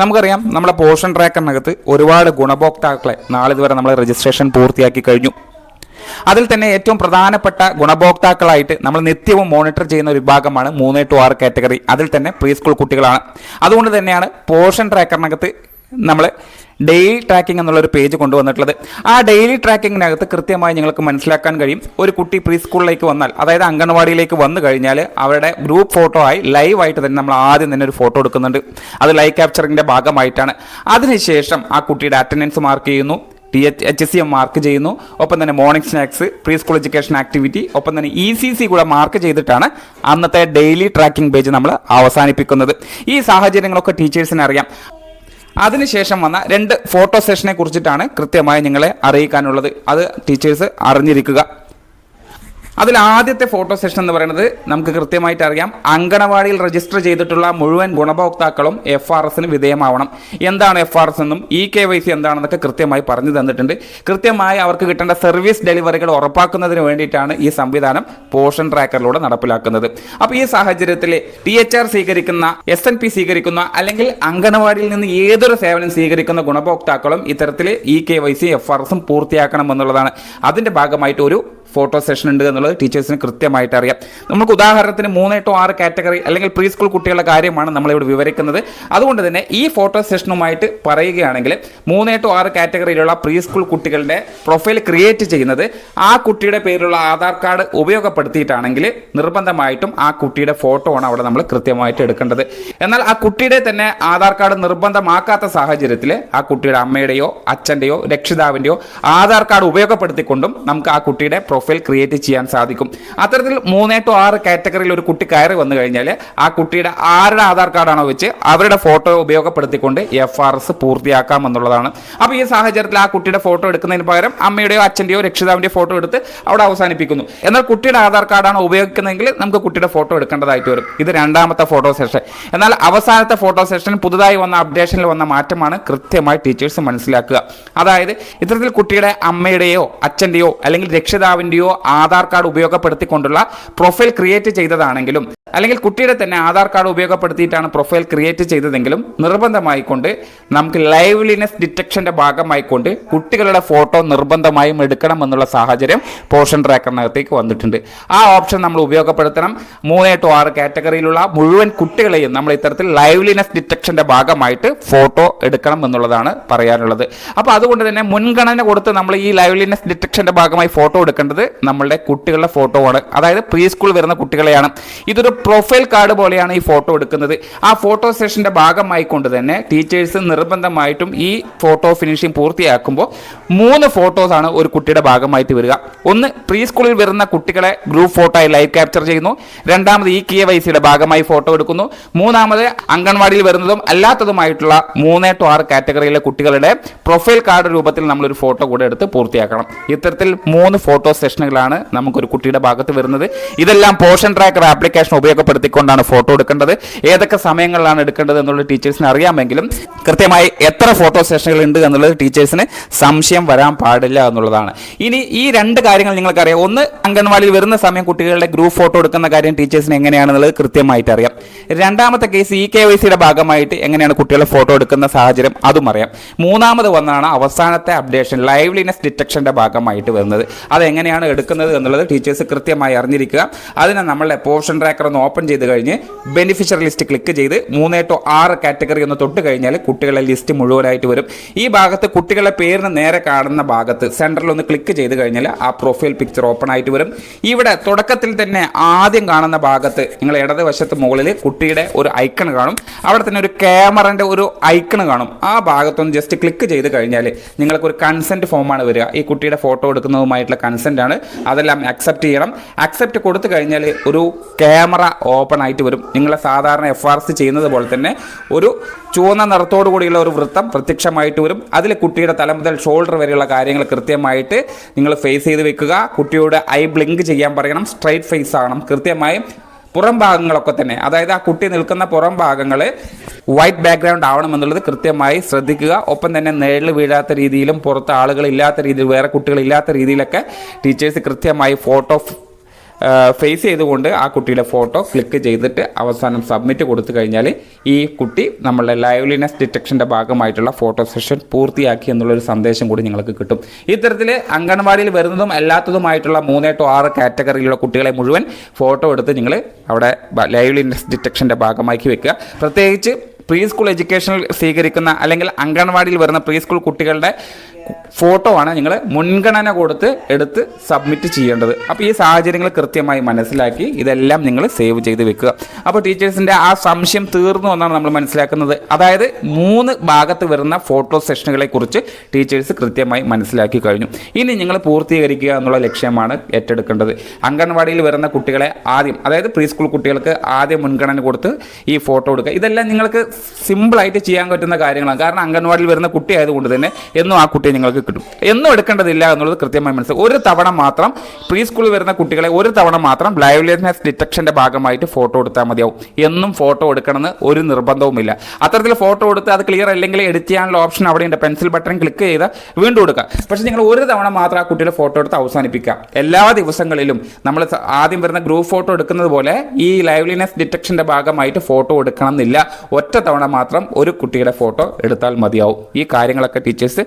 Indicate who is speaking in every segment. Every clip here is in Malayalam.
Speaker 1: നമുക്കറിയാം നമ്മുടെ പോഷൻ ട്രാക്കറിനകത്ത് ഒരുപാട് ഗുണഭോക്താക്കളെ നാളിതുവരെ നമ്മൾ രജിസ്ട്രേഷൻ പൂർത്തിയാക്കി കഴിഞ്ഞു. അതിൽ തന്നെ ഏറ്റവും പ്രധാനപ്പെട്ട ഗുണഭോക്താക്കളായിട്ട് നമ്മൾ നിത്യവും മോണിറ്റർ ചെയ്യുന്ന ഒരു വിഭാഗമാണ് മൂന്ന് ടു ആറ് കാറ്റഗറി അതിൽ തന്നെ പ്രീ സ്കൂൾ കുട്ടികളാണ്. അതുകൊണ്ട് തന്നെയാണ് പോഷൻ ട്രാക്കറിനകത്ത് നമ്മൾ ഡെയിലി ട്രാക്കിംഗ് എന്നുള്ള ഒരു പേജ് കൊണ്ടുവന്നിട്ടുള്ളത്. ആ ഡെയിലി ട്രാക്കിങ്ങിനകത്ത് കൃത്യമായി നിങ്ങൾക്ക് മനസ്സിലാക്കാൻ കഴിയും. ഒരു കുട്ടി പ്രീ സ്കൂളിലേക്ക് വന്നാൽ അതായത് അംഗൻവാടിയിലേക്ക് വന്നു കഴിഞ്ഞാൽ അവരുടെ ഗ്രൂപ്പ് ഫോട്ടോ ആയി ലൈവ് ആയിട്ട് തന്നെ നമ്മൾ ആദ്യം തന്നെ ഒരു ഫോട്ടോ എടുക്കുന്നുണ്ട്. അത് ലൈവ് ക്യാപ്ചറിങ്ങിന്റെ ഭാഗമായിട്ടാണ്. അതിനുശേഷം ആ കുട്ടിയുടെ അറ്റൻഡൻസ് മാർക്ക് ചെയ്യുന്നു. T H H C M mark ചെയ്യുന്നു. ഒപ്പം തന്നെ morning snacks pre school education activity ഒപ്പം തന്നെ ഇ സി സി കൂടെ മാർക്ക് ചെയ്തിട്ടാണ് അന്നത്തെ ഡെയിലി ട്രാക്കിംഗ് പേജ് നമ്മൾ അവസാനിപ്പിക്കുന്നത്. ഈ സാഹചര്യങ്ങളൊക്കെ ടീച്ചേഴ്സിന് അറിയാം. അതിനുശേഷം വന്ന രണ്ട് ഫോട്ടോ സെഷനെ കുറിച്ചിട്ടാണ് കൃത്യമായി നിങ്ങളെ അറിയിക്കാനുള്ളത്. അത് ടീച്ചേഴ്സ് അറിഞ്ഞിരിക്കുക. അതിൽ ആദ്യത്തെ ഫോട്ടോ സെഷൻ എന്ന് പറയുന്നത് നമുക്ക് കൃത്യമായിട്ട് അറിയാം. അങ്കണവാടിയിൽ രജിസ്റ്റർ ചെയ്തിട്ടുള്ള മുഴുവൻ ഗുണഭോക്താക്കളും എഫ് ആർ എസിന് വിധേയമാവണം. എന്താണ് എഫ് ആർ എസ് എന്നും ഇ കെ വൈ സി എന്താണെന്നൊക്കെ കൃത്യമായി പറഞ്ഞു തന്നിട്ടുണ്ട്. കൃത്യമായി അവർക്ക് കിട്ടേണ്ട സർവീസ് ഡെലിവറികൾ ഉറപ്പാക്കുന്നതിന് വേണ്ടിയിട്ടാണ് ഈ സംവിധാനം പോഷൻ ട്രാക്കറിലൂടെ നടപ്പിലാക്കുന്നത്. അപ്പോൾ ഈ സാഹചര്യത്തിൽ ടി എച്ച് ആർ സ്വീകരിക്കുന്ന എസ് എൻ പി സ്വീകരിക്കുന്ന അല്ലെങ്കിൽ അങ്കണവാടിയിൽ നിന്ന് ഏതൊരു സേവനം സ്വീകരിക്കുന്ന ഗുണഭോക്താക്കളും ഇത്തരത്തിൽ E K Y C F R എസും പൂർത്തിയാക്കണം എന്നുള്ളതാണ്. അതിന്റെ ഭാഗമായിട്ട് ഒരു ഫോട്ടോ സെഷൻ ഉണ്ട് എന്നുള്ളത് ടീച്ചേഴ്സിന് കൃത്യമായിട്ട് അറിയാം. നമുക്ക് ഉദാഹരണത്തിന് മൂന്ന് ടു ആറ് കാറ്റഗറി അല്ലെങ്കിൽ പ്രീ സ്കൂൾ കുട്ടികളുടെ കാര്യമാണ് നമ്മളിവിടെ വിവരിക്കുന്നത്. അതുകൊണ്ട് തന്നെ ഈ ഫോട്ടോ സെഷനുമായിട്ട് പറയുകയാണെങ്കിൽ മൂന്ന് ടു ആറ് കാറ്റഗറിയിലുള്ള പ്രീ സ്കൂൾ കുട്ടികളുടെ പ്രൊഫൈൽ ക്രിയേറ്റ് ചെയ്യുന്നത് ആ കുട്ടിയുടെ പേരിലുള്ള ആധാർ കാർഡ് ഉപയോഗപ്പെടുത്തിയിട്ടാണെങ്കിൽ നിർബന്ധമായിട്ടും ആ കുട്ടിയുടെ ഫോട്ടോ ആണ് അവിടെ നമ്മൾ കൃത്യമായിട്ട് എടുക്കേണ്ടത്. എന്നാൽ ആ കുട്ടിയുടെ തന്നെ ആധാർ കാർഡ് നിർബന്ധമാക്കാത്ത സാഹചര്യത്തിൽ ആ കുട്ടിയുടെ അമ്മയുടെയോ അച്ഛന്റെയോ രക്ഷിതാവിന്റെയോ ആധാർ കാർഡ് ഉപയോഗപ്പെടുത്തിക്കൊണ്ടും നമുക്ക് ആ കുട്ടിയുടെ പ്രൊഫൈൽ ക്രിയേറ്റ് ചെയ്യാൻ സാധിക്കും. അത്തരത്തിൽ മൂന്നേ ടു ആറ് കാറ്റഗറിയിൽ ഒരു കുട്ടി കയറി വന്നു കഴിഞ്ഞാൽ ആ കുട്ടിയുടെ ആരുടെ ആധാർ കാർഡാണോ വെച്ച് അവരുടെ ഫോട്ടോ ഉപയോഗപ്പെടുത്തിക്കൊണ്ട് എഫ് ആർ എസ് പൂർത്തിയാക്കാം എന്നുള്ളതാണ്. അപ്പോൾ ഈ സാഹചര്യത്തിൽ ആ കുട്ടിയുടെ ഫോട്ടോ എടുക്കുന്നതിന് പകരം അമ്മയുടെയോ അച്ഛന്റെയോ രക്ഷിതാവിന്റെയോ ഫോട്ടോ എടുത്ത് അവിടെ അവസാനിപ്പിക്കുന്നു. എന്നാൽ കുട്ടിയുടെ ആധാർ കാർഡാണ് ഉപയോഗിക്കുന്നതെങ്കിൽ നമുക്ക് കുട്ടിയുടെ ഫോട്ടോ എടുക്കേണ്ടതായിട്ട് വരും. ഇത് രണ്ടാമത്തെ ഫോട്ടോ സെഷൻ. എന്നാൽ അവസാനത്തെ ഫോട്ടോ സെഷൻ പുതുതായി വന്ന അപ്ഡേഷനിൽ വന്ന മാറ്റമാണ് കൃത്യമായി ടീച്ചേഴ്സ് മനസ്സിലാക്കുക. അതായത് ഇത്തരത്തിൽ കുട്ടിയുടെ അമ്മയുടെയോ അച്ഛന്റെയോ അല്ലെങ്കിൽ രക്ഷിതാവിന്റെയോ ആധാർ കാർഡ് ഉപയോഗപ്പെടുത്തിക്കൊണ്ടുള്ള പ്രൊഫൈൽ ക്രിയേറ്റ് ചെയ്തതാണെങ്കിലും അല്ലെങ്കിൽ കുട്ടിയുടെ തന്നെ ആധാർ കാർഡ് ഉപയോഗപ്പെടുത്തിയിട്ടാണ് പ്രൊഫൈൽ ക്രിയേറ്റ് ചെയ്തതെങ്കിലും നിർബന്ധമായിക്കൊണ്ട് നമുക്ക് ലൈവ്ലിനെസ് ഡിറ്റക്ഷന്റെ ഭാഗമായിക്കൊണ്ട് കുട്ടികളുടെ ഫോട്ടോ നിർബന്ധമായും എടുക്കണം എന്നുള്ള സാഹചര്യം പോർഷൻ ട്രാക്കറിനകത്തേക്ക് വന്നിട്ടുണ്ട്. ആ ഓപ്ഷൻ നമ്മൾ ഉപയോഗപ്പെടുത്തണം. മൂന്ന് ടു ആറ് കാറ്റഗറിയിലുള്ള മുഴുവൻ കുട്ടികളെയും നമ്മൾ ഇത്തരത്തിൽ ലൈവ്ലിനെസ് ഡിറ്റക്ഷന്റെ ഭാഗമായിട്ട് ഫോട്ടോ എടുക്കണം എന്നുള്ളതാണ് പറയാനുള്ളത്. അപ്പോൾ അതുകൊണ്ട് തന്നെ മുൻഗണന കൊടുത്ത് നമ്മൾ ഈ ലൈവ്ലിനെസ് ഡിറ്റക്ഷന്റെ ഭാഗമായി ഫോട്ടോ എടുക്കേണ്ടത് നമ്മളുടെ കുട്ടികളുടെ ഫോട്ടോ ആണ്. അതായത് പ്രീ സ്കൂൾ വരുന്ന കുട്ടികളെയാണ്. ഇതൊരു പ്രൊഫൈൽ കാർഡ് പോലെയാണ് ഈ ഫോട്ടോ എടുക്കുന്നത്. ആ ഫോട്ടോ സെഷന്റെ ഭാഗമായി കൊണ്ട് തന്നെ ടീച്ചേഴ്സ് നിർബന്ധമായിട്ടും ഈ ഫോട്ടോ ഫിനിഷിംഗ് പൂർത്തിയാക്കുമ്പോൾ മൂന്ന് ഫോട്ടോസ് ആണ് ഒരു കുട്ടിയുടെ ഭാഗമായിട്ട് വരിക. ഒന്ന് പ്രീ സ്കൂളിൽ വരുന്ന കുട്ടികളെ ഗ്രൂപ്പ് ഫോട്ടോ ആയി ലൈവ് ക്യാപ്ചർ ചെയ്യുന്നു. രണ്ടാമത് ഈ കെ വൈ സിയുടെ ഭാഗമായി ഫോട്ടോ എടുക്കുന്നു. മൂന്നാമത് അംഗൻവാടിയിൽ വരുന്നതും അല്ലാത്തതുമായിട്ടുള്ള മൂന്നേ ടു ആറ് കാറ്റഗറിയിലെ കുട്ടികളുടെ പ്രൊഫൈൽ കാർഡ് രൂപത്തിൽ നമ്മളൊരു ഫോട്ടോ കൂടെ എടുത്ത് പൂർത്തിയാക്കണം. ഇത്തരത്തിൽ മൂന്ന് ഫോട്ടോ സെഷനുകളാണ് നമുക്കൊരു കുട്ടിയുടെ ഭാഗത്ത് വരുന്നത്. ഇതെല്ലാം പോഷൻ ട്രാക്കർ ആപ്ലിക്കേഷൻ ഉപയോഗപ്പെടുത്തിക്കൊണ്ടാണ് ഫോട്ടോ എടുക്കേണ്ടത്. ഏതൊക്കെ സമയങ്ങളിലാണ് എടുക്കേണ്ടത് എന്നുള്ളത് ടീച്ചേഴ്സിന് അറിയാമെങ്കിലും കൃത്യമായി എത്ര ഫോട്ടോ സെഷനുകൾ ഉണ്ട് എന്നുള്ളത് ടീച്ചേഴ്സിന് സംശയം വരാൻ പാടില്ല എന്നുള്ളതാണ്. ഇനി ഈ രണ്ട് കാര്യങ്ങൾ നിങ്ങൾക്കറിയാം. ഒന്ന് അംഗൻവാടിയിൽ വരുന്ന സമയം കുട്ടികളുടെ ഗ്രൂപ്പ് ഫോട്ടോ എടുക്കുന്ന കാര്യം ടീച്ചേഴ്സിന് എങ്ങനെയാണെന്നുള്ളത് കൃത്യമായിട്ട് അറിയാം. രണ്ടാമത്തെ കേസ് ഇ കെ വൈ സിയുടെ ഭാഗമായിട്ട് എങ്ങനെയാണ് കുട്ടികളെ ഫോട്ടോ എടുക്കുന്ന സാഹചര്യം അതും അറിയാം. മൂന്നാമത് വന്നാണ് അവസാനത്തെ അപ്ഡേഷൻ ലൈവ്ലിനെസ് ഡിറ്റക്ഷന്റെ ഭാഗമായിട്ട് വരുന്നത്. അത് എങ്ങനെയാണ് എടുക്കുന്നത് എന്നുള്ളത് ടീച്ചേഴ്സ് കൃത്യമായി അറിഞ്ഞിരിക്കുക. അതിനെ നമ്മളുടെ പോർഷൻ ട്രാക്കർ ഒന്ന് ഓപ്പൺ ചെയ്ത് കഴിഞ്ഞ് ബെനിഫിഷ്യറി ലിസ്റ്റ് ക്ലിക്ക് ചെയ്ത് മൂന്നേട്ടോ ആറ് കാറ്റഗറി ഒന്ന് തൊട്ട് കഴിഞ്ഞാൽ കുട്ടികളെ ലിസ്റ്റ് മുഴുവനായിട്ട് വരും. ഈ ഭാഗത്ത് കുട്ടികളെ പേരിന് നേരെ കാണുന്ന ഭാഗത്ത് സെന്ററിൽ ഒന്ന് ക്ലിക്ക് ചെയ്ത് കഴിഞ്ഞാൽ ആ പ്രൊഫൈൽ പിക്ചർ ഓപ്പൺ ആയിട്ട് വരും. ഇവിടെ തുടക്കത്തിൽ തന്നെ ആദ്യം കാണുന്ന ഭാഗത്ത് നിങ്ങൾ ഇടതുവശത്ത് മുകളിൽ കുട്ടിയുടെ ഒരു ഐക്കൺ കാണും. അവിടെ തന്നെ ഒരു ക്യാമറന്റെ ഒരു ഐക്കൺ കാണും. ആ ഭാഗത്തൊന്ന് ജസ്റ്റ് ക്ലിക്ക് ചെയ്ത് കഴിഞ്ഞാൽ നിങ്ങൾക്ക് ഒരു കൺസെന്റ് ഫോമാണ് വരിക. ഈ കുട്ടിയുടെ ഫോട്ടോ എടുക്കുന്നതുമായിട്ടുള്ള കൺസെന്റ് ആണ്. അതെല്ലാം അക്സെപ്റ്റ് ചെയ്യണം. അക്സെപ്റ്റ് കൊടുത്തു കഴിഞ്ഞാൽ ഒരു ക്യാമറ ഓപ്പൺ ആയിട്ട് വരും. നിങ്ങളെ സാധാരണ എഫ് ആർ സി ചെയ്യുന്നത് പോലെ തന്നെ ഒരു ചുവന്ന നിറത്തോടു കൂടിയുള്ള ഒരു വൃത്തം പ്രത്യക്ഷമായിട്ട് വരും. അതിൽ കുട്ടിയുടെ തല മുതൽ ഷോൾഡർ വരെയുള്ള കാര്യങ്ങൾ കൃത്യമായിട്ട് നിങ്ങൾ ഫേസ് ചെയ്ത് വെക്കുക. കുട്ടിയോട് ഐ ബ്ലിങ്ക് ചെയ്യാൻ പറയണം. സ്ട്രൈറ്റ് ഫേസ് ആകണം കൃത്യമായും പുറം ഭാഗങ്ങളൊക്കെ തന്നെ. അതായത് ആ കുട്ടി നിൽക്കുന്ന പുറം ഭാഗങ്ങൾ വൈറ്റ് ബാക്ക്ഗ്രൗണ്ട് ആവണം എന്നുള്ളത് കൃത്യമായി ശ്രദ്ധിക്കുക. ഒപ്പം തന്നെ നേരിൽ വീഴാത്ത രീതിയിലും പുറത്ത് ആളുകൾ ഇല്ലാത്ത രീതിയിൽ വേറെ കുട്ടികൾ ഇല്ലാത്ത രീതിയിലൊക്കെ ടീച്ചേഴ്സ് കൃത്യമായി ഫോട്ടോ ഫേസ് ചെയ്തുകൊണ്ട് ആ കുട്ടിയുടെ ഫോട്ടോ ക്ലിക്ക് ചെയ്തിട്ട് അവസാനം സബ്മിറ്റ് കൊടുത്തു കഴിഞ്ഞാൽ ഈ കുട്ടി നമ്മളുടെ ലൈവ്ലിനെസ് ഡിറ്റക്ഷന്റെ ഭാഗമായിട്ടുള്ള ഫോട്ടോ സെഷൻ പൂർത്തിയാക്കി എന്നുള്ളൊരു സന്ദേശം കൂടി നിങ്ങൾക്ക് കിട്ടും. ഇത്തരത്തിൽ അംഗൻവാടിയിൽ വരുന്നതും അല്ലാത്തതുമായിട്ടുള്ള മൂന്നേ ടു ആറ് കാറ്റഗറിയിലുള്ള കുട്ടികളെ മുഴുവൻ ഫോട്ടോ എടുത്ത് നിങ്ങൾ അവിടെ ലൈവ്ലിനെസ് ഡിറ്റക്ഷന്റെ ഭാഗമാക്കി വെക്കുക. പ്രത്യേകിച്ച് പ്രീ സ്കൂൾ എഡ്യൂക്കേഷനിൽ സ്വീകരിക്കുന്ന അല്ലെങ്കിൽ അംഗൻവാടിയിൽ വരുന്ന പ്രീ സ്കൂൾ കുട്ടികളുടെ ഫോട്ടോ ആണ് നിങ്ങൾ മുൻഗണന കൊടുത്ത് എടുത്ത് സബ്മിറ്റ് ചെയ്യേണ്ടത്. അപ്പോൾ ഈ സാഹചര്യങ്ങൾ കൃത്യമായി മനസ്സിലാക്കി ഇതെല്ലാം നിങ്ങൾ സേവ് ചെയ്ത് വെക്കുക. അപ്പോൾ ടീച്ചേഴ്സിന്റെ ആ സംശയം തീർന്നു എന്നാണ് നമ്മൾ മനസ്സിലാക്കുന്നത്. അതായത് മൂന്ന് ഭാഗത്ത് വരുന്ന ഫോട്ടോ സെഷനുകളെ കുറിച്ച് ടീച്ചേഴ്സ് കൃത്യമായി മനസ്സിലാക്കി കഴിഞ്ഞു. ഇനി നിങ്ങൾ പൂർത്തീകരിക്കുക എന്നുള്ള ലക്ഷ്യമാണ് ഏറ്റെടുക്കേണ്ടത്. അംഗൻവാടിയിൽ വരുന്ന കുട്ടികളെ ആദ്യം അതായത് പ്രീ സ്കൂൾ കുട്ടികൾക്ക് ആദ്യം മുൻഗണന കൊടുത്ത് ഈ ഫോട്ടോ എടുക്കുക. ഇതെല്ലാം നിങ്ങൾക്ക് സിമ്പിളായിട്ട് ചെയ്യാൻ പറ്റുന്ന കാര്യങ്ങളാണ്. കാരണം അംഗൻവാടിയിൽ വരുന്ന കുട്ടി ആയതുകൊണ്ട് തന്നെ എന്നും ആ കുട്ടിയെ നിങ്ങൾക്ക് കിട്ടും. എന്നും എടുക്കേണ്ടതില്ല എന്നുള്ളത് കൃത്യമായി മനസ്സിലാക്കും ഒരു തവണ മാത്രം പ്രീ സ്കൂളിൽ വരുന്ന കുട്ടികളെ ഒരു തവണ മാത്രം ലൈവ്ലിനെസ് ഡിറ്റക്ഷന്റെ ഭാഗമായിട്ട് ഫോട്ടോ എടുത്താൽ മതിയാവും. എന്നും ഫോട്ടോ എടുക്കണമെന്ന് ഒരു നിർബന്ധവുമില്ല. അത്തരത്തിൽ ഫോട്ടോ എടുത്ത് അത് ക്ലിയർ അല്ലെങ്കിൽ എഡിറ്റ് ചെയ്യാനുള്ള ഓപ്ഷൻ അവിടെയുണ്ട്. പെൻസിൽ ബട്ടൺ ക്ലിക്ക് ചെയ്ത് വീണ്ടും എടുക്കുക. പക്ഷേ നിങ്ങൾ ഒരു തവണ മാത്രം ആ കുട്ടിയുടെ ഫോട്ടോ എടുത്ത് അവസാനിപ്പിക്കുക. എല്ലാ ദിവസങ്ങളിലും നമ്മൾ ആദ്യം വരുന്ന ഗ്രൂപ്പ് ഫോട്ടോ എടുക്കുന്നത് പോലെ ഈ ലൈവ്ലിനെസ് ഡിറ്റക്ഷന്റെ ഭാഗമായിട്ട് ഫോട്ടോ എടുക്കണം എന്നില്ല ഒറ്റ തവണ മാത്രം ഒരു കുട്ടിയുടെ ഫോട്ടോ എടുത്താൽ മതിയാവും. ഈ കാര്യങ്ങളൊക്കെ ടീച്ചേഴ്സ്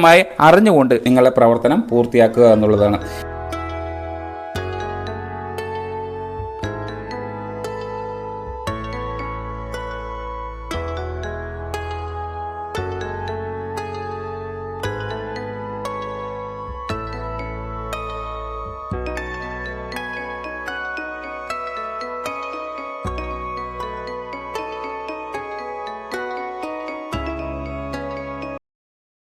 Speaker 1: കൃത്യമായി അറിഞ്ഞുകൊണ്ട് നിങ്ങളുടെ പ്രവർത്തനം പൂർത്തിയാക്കുക എന്നുള്ളതാണ്.